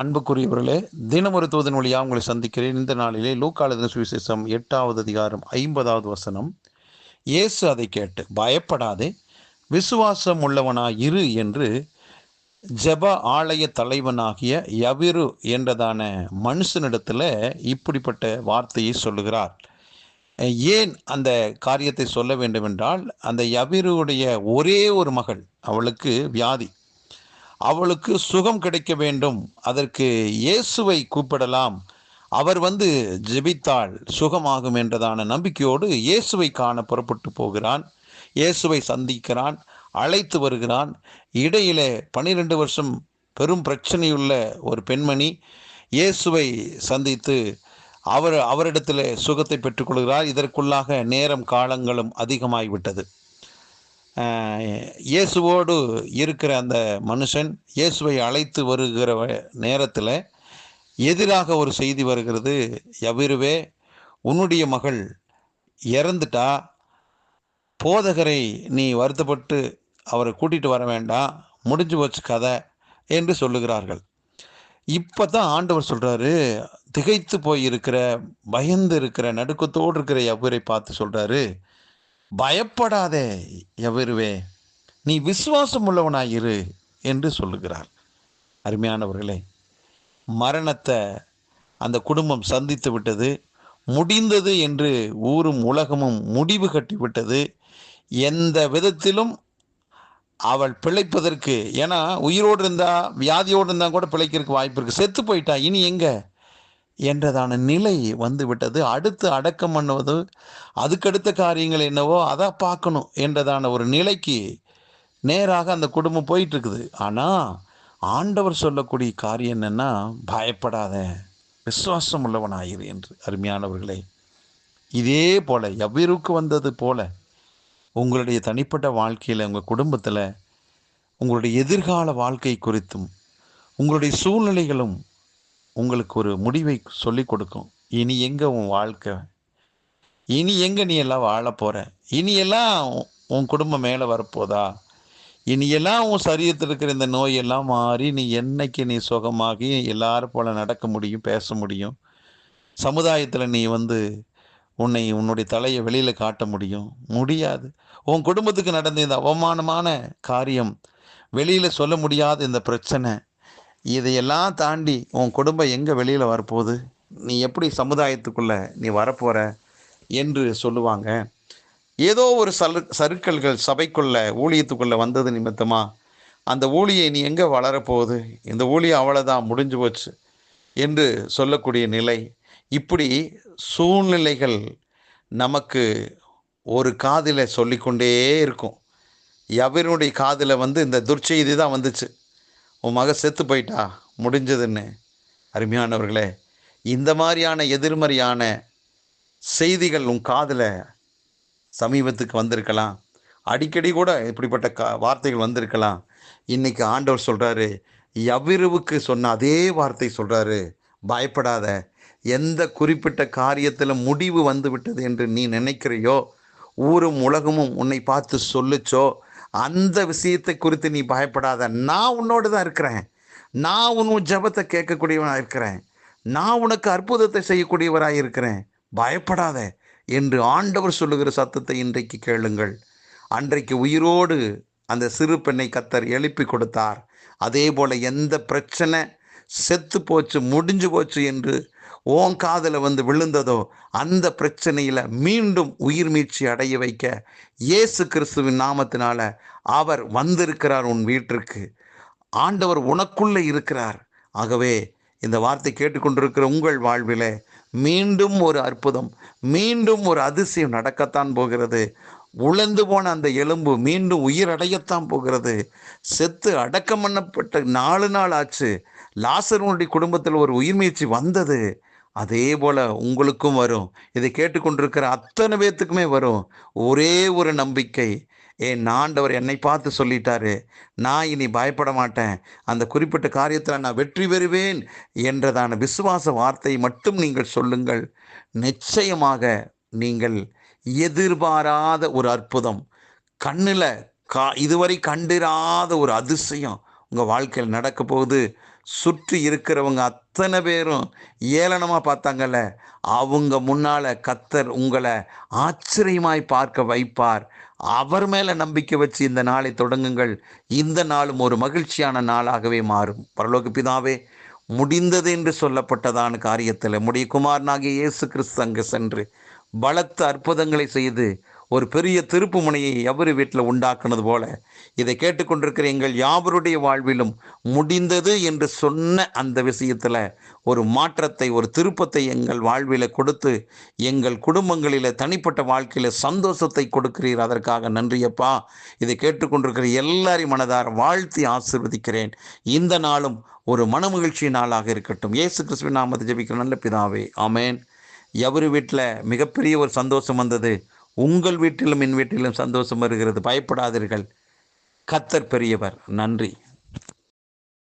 அன்புக்குரியவர்களே தினமொரு தூதன் வழியாக உங்களை சந்திக்கிறேன். இந்த நாளிலே லூக்காளதின சுவிசேஷம் எட்டாவது அதிகாரம் ஐம்பதாவது வசனம். இயேசு அதை கேட்டு பயப்படாதே விசுவாசம் உள்ளவனா இரு என்று ஜெப ஆலய தலைவனாகிய யவிரு என்றதான மனுஷனிடத்தில் இப்படிப்பட்ட வார்த்தையை சொல்லுகிறார். ஏன் அந்த காரியத்தை சொல்ல வேண்டுமென்றால் அந்த யவிருடைய ஒரே ஒரு மகள் அவளுக்கு வியாதி. அவளுக்கு சுகம் கிடைக்க வேண்டும். அதற்கு இயேசுவை கூப்பிடலாம். அவர் வந்து ஜெபித்தால் சுகமாகும் என்றதான நம்பிக்கையோடு இயேசுவை காண புறப்பட்டு போகிறான். இயேசுவை சந்திக்கிறான். அழைத்து வருகிறான். இடையிலே பன்னிரெண்டு வருஷம் பெரும் பிரச்சனையுள்ள ஒரு பெண்மணி இயேசுவை சந்தித்து அவர் அவரிடத்தில் சுகத்தை பெற்றுக்கொள்கிறார் இதற்குள்ளாக நேரம் காலங்களும் அதிகமாகிவிட்டது இயேசுவோடு இருக்கிற அந்த மனுஷன் இயேசுவை அழைத்து வருகிற நேரத்தில் எதிராக ஒரு செய்தி வருகிறது. எவ்விருவே உன்னுடைய மகள் இறந்துட்டா போதகரை நீ வருத்தப்பட்டு அவரை கூட்டிகிட்டு வர வேண்டாம் முடிஞ்சு போச்சு கதை என்று சொல்லுகிறார்கள். இப்போ தான் ஆண்டவர் சொல்கிறாரு திகைத்து போய் இருக்கிற பயந்து இருக்கிற நடுக்கத்தோடு இருக்கிற எவ்வரை பார்த்து சொல்கிறாரு பயப்படாதே எவருவே. நீ விசுவாசம் உள்ளவனாயிரு என்று சொல்லுகிறார். அருமையானவர்களே மரணத்தை அந்த குடும்பம் சந்தித்து விட்டது முடிந்தது என்று ஊரும் உலகமும் முடிவு கட்டிவிட்டது எந்த விதத்திலும் அவள் பிழைப்பதற்கு ஏன்னா உயிரோடு இருந்தா வியாதியோடு இருந்தால் கூட பிழைக்கிறதுக்கு வாய்ப்பு இருக்குது செத்து போயிட்டா இனி எங்கே? என்றதான நிலை வந்துவிட்டது. அடுத்து அடக்கம் பண்ணுவது அதுக்கடுத்த காரியங்கள் என்னவோ அதை பார்க்கணும் என்றதான ஒரு நிலைக்கு நேராக அந்த குடும்பம் போயிட்டு இருக்குது ஆனால் ஆண்டவர் சொல்லக்கூடிய காரியம் என்னென்னா பயப்படாத விசுவாசம் உள்ளவனாயிரு என்று. அருமையானவர்களே இதே போல எவ்விருக்கு வந்தது போல உங்களுடைய தனிப்பட்ட வாழ்க்கையில் உங்கள் குடும்பத்தில் உங்களுடைய எதிர்கால வாழ்க்கை குறித்தும் உங்களுடைய சூழ்நிலைகளும் உங்களுக்கு ஒரு முடிவை சொல்லி கொடுக்கும். இனி எங்கே உன் வாழ்க்கை? இனி எங்கே நீ எல்லாம் வாழ போகிற இனி எல்லாம் உன் குடும்பம் மேலே வரப்போதா? இனி எல்லாம் உன் சரீரத்தில் இருக்கிற இந்த நோயெல்லாம் மாறி நீ என்னைக்கு நீ சுகமாகி எல்லாரும் போல் நடக்க முடியும் பேச முடியும்? சமுதாயத்தில் நீ வந்து உன்னை உன்னுடைய தலையை வெளியில் காட்ட முடியும்? முடியாது. உன் குடும்பத்துக்கு நடந்த இந்த அவமானமான காரியம் வெளியில் சொல்ல முடியாத இந்த பிரச்சனை இதையெல்லாம் தாண்டி உன் குடும்பம் எங்கே வெளியில் வரப்போகுது? நீ எப்படி சமுதாயத்துக்குள்ளே நீ வரப்போகிற என்று சொல்லுவாங்க. ஏதோ ஒரு சரு சருக்கல்கள் சபைக்குள்ள ஊழியத்துக்குள்ளே வந்தது நிமித்தமா அந்த ஊழியை நீ எங்கே வளரப்போகுது? இந்த ஊழியம் அவ்வளோதான் முடிஞ்சு போச்சு என்று சொல்லக்கூடிய நிலை. இப்படி சூழ்நிலைகள் நமக்கு ஒரு காதில் சொல்லிக்கொண்டே இருக்கும். எவருடைய காதில் வந்து இந்த துர்ச்செய்தி தான் வந்துச்சு. உன் மக செத்து போயிட்டா? முடிஞ்சதுன்னு. அருமையானவர்களே இந்த மாதிரியான எதிர்மறையான செய்திகள் உன் காதில் சமீபத்துக்கு வந்திருக்கலாம். அடிக்கடி கூட இப்படிப்பட்ட கா வார்த்தைகள் வந்திருக்கலாம். இன்றைக்கி ஆண்டவர் சொல்கிறாரு எவ்விருவுக்கு சொன்ன அதே வார்த்தை சொல்கிறாரு பயப்படாத. எந்த குறிப்பிட்ட காரியத்தில் முடிவு வந்து விட்டது என்று நீ நினைக்கிறையோ ஊரும் உலகமும் உன்னை பார்த்து சொல்லுச்சோ அந்த விஷயத்தை குறித்து நீ பயப்படாத. நான் உன்னோடு தான் இருக்கிறேன். நான் உன் ஜபத்தை கேட்கக்கூடியவனாக இருக்கிறேன். நான் உனக்கு அற்புதத்தை செய்யக்கூடியவராக இருக்கிறேன். பயப்படாத என்று ஆண்டவர் சொல்லுகிற சத்தத்தை இன்றைக்கு கேளுங்கள். அன்றைக்கு உயிரோடு அந்த சிறு பெண்ணை கத்தர் எழுப்பி கொடுத்தார். அதே போல் எந்த பிரச்சனை செத்து போச்சு முடிஞ்சு போச்சு என்று ஓன் காதில் வந்து விழுந்ததோ அந்த பிரச்சனையில் மீண்டும் உயிர் மீட்சி அடைய வைக்க இயேசு கிறிஸ்துவின் நாமத்தினால அவர் வந்திருக்கிறார் உன் வீட்டிற்கு. ஆண்டவர் உனக்குள்ளே இருக்கிறார். ஆகவே இந்த வார்த்தை கேட்டுக்கொண்டிருக்கிற உங்கள் வாழ்வில் மீண்டும் ஒரு அற்புதம் மீண்டும் ஒரு அதிசயம் நடக்கத்தான் போகிறது. உழந்து போன அந்த எலும்பு மீண்டும் உயிரடையத்தான் போகிறது. செத்து அடக்கம் பண்ணப்பட்ட நாலு நாள் ஆச்சு. லாசருனுடைய குடும்பத்தில் ஒரு உயிர்மீழ்ச்சி வந்தது. அதே போல் உங்களுக்கும் வரும். இதை கேட்டுக்கொண்டிருக்கிற அத்தனை பேர்த்துக்குமே வரும். ஒரே ஒரு நம்பிக்கை. ஏன் ஆண்டவர் என்னை பார்த்து சொல்லிட்டாரு. நான் இனி பயப்பட மாட்டேன். அந்த குறிப்பிட்ட காரியத்தில் நான் வெற்றி பெறுவேன் என்றதான விசுவாச வார்த்தையை மட்டும் நீங்கள் சொல்லுங்கள். நிச்சயமாக நீங்கள் எதிர்பாராத ஒரு அற்புதம். கண்ணில் கா இதுவரை கண்டிராத ஒரு அதிசயம் உங்கள் வாழ்க்கையில் நடக்க போகுது. சுற்றி இருக்கிறவங்க அத்தனை பேரும் ஏளனமாக பார்த்தாங்கல்ல? அவங்க முன்னால் கத்தர் உங்களை ஆச்சரியமாய் பார்க்க வைப்பார். அவர் மேலே நம்பிக்கை வச்சு இந்த நாளை தொடங்குங்கள். இந்த நாளும் ஒரு மகிழ்ச்சியான நாளாகவே மாறும். பரலோக பிதாவே முடிந்தது என்று சொல்லப்பட்டதான காரியத்தில் முடிய குமாரனாகிய இயேசு கிறிஸ்து அங்கு சென்று பலத்த அற்புதங்களை செய்து ஒரு பெரிய திருப்பு முனையை எவரு வீட்டில் உண்டாக்குனது போல? இதை கேட்டுக்கொண்டிருக்கிற எங்கள் யாவருடைய வாழ்விலும் முடிந்தது என்று சொன்ன அந்த விஷயத்தில் ஒரு மாற்றத்தை ஒரு திருப்பத்தை எங்கள் வாழ்வில் கொடுத்து எங்கள் குடும்பங்களில் தனிப்பட்ட வாழ்க்கையில் சந்தோஷத்தை கொடுக்கிறீர். அதற்காக நன்றியப்பா. இதை கேட்டுக்கொண்டிருக்கிற எல்லாரையும் மனதார வாழ்த்தி ஆசிர்வதிக்கிறேன். இந்த நாளும் ஒரு மனமகிழ்ச்சி நாளாக இருக்கட்டும். இயேசு கிறிஸ்துவின் நாமத்தை ஜபிக்கிற நல்ல பிதாவே. ஆமேன். எவரு வீட்டில் மிகப்பெரிய ஒரு சந்தோஷம் வந்தது? உங்கள் வீட்டிலும் என் வீட்டிலும் சந்தோஷம் வருகிறது. பயப்படாதீர்கள். கத்தர் பெரியவர். நன்றி.